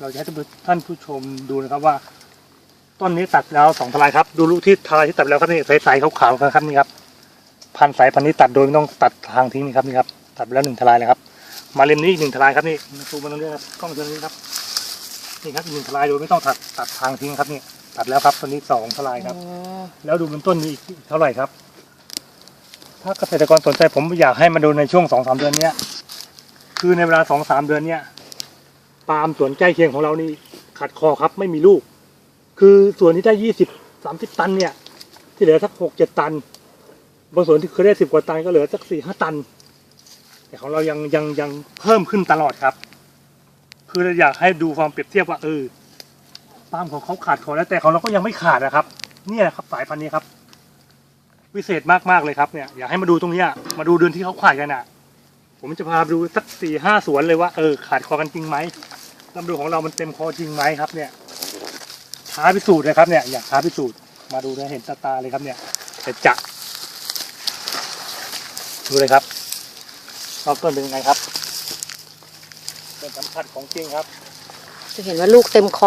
เราจะให้ท่านผู้ชมดูนะครับว่า ต้นนี้ตัดแล้วสองทลายครับ ดูลูกที่ทลายที่ตัดแล้วครับนี่ใสๆขาวๆครับนี่ครับพันธุ์สายพันธุ์นี้ตัดโดยไม่ต้องตัดทางทิ้งนี่ครับนี่ครับตัดไปแล้วหนึ่งทลายเลยครับ มาเล่มนี้อีกหนึ่งทลายครับนี่มาซูมมาตรงนี้ครับกล้องตัวนี้ครับนี่ครับอีกหนึ่งทลายโดยไม่ต้องตัดตัดทางทิ้งครับนี่ตัดแล้วครับตัวนี้สองทลายครับอ๋อแล้วดูบนต้นนี้อีกเท่าไหร่ครับ ถ้าเกษตรกรสนใจผมอยากให้มาดูในช่วงสองสามเดือนเนี้ยคือในเวลาสองสามเดือนเนี้ย ปาล์มสวนใกล้เคียงของเรานี่ขัดคอครับไม่มีลูก คือส่วนที่ได้ยี่สิบสามสิบตันเนี่ย ที่เหลือสักหกเจ็ดตันบางส่วนที่เคยได้สิบกว่าตันก็เหลือสักสี่ห้าตัน แต่ของเรายังยังยังเพิ่มขึ้นตลอดครับ คือเราอยากให้ดูความเปรียบเทียบว่าเออปาล์มของเขาขาดคอแล้วแต่ของเราก็ยังไม่ขาดนะครับ เนี่ยครับสายพันธุ์นี้ครับ วิเศษมากๆเลยครับเนี่ยอยากให้มาดูตรงนี้มาดูเดือนที่เขาขาดกันอะ ผมจะพาไปดูสักสี่ห้าสวนเลยว่าเออขาดคอกันจริงไหม ลำดูของเรามันเต็มคอจริงไหมครับ เนี่ยท้าพิสูจน์เลยครับเนี่ยอยากท้าพิสูจน์มาดูนะเห็นตาตาเลยครับเนี่ยจะจะดูเลยครับรอบต้นเป็นยังไงครับเป็นสัมผัสของจริงครับ จะเห็นว่าลูกเต็มคอ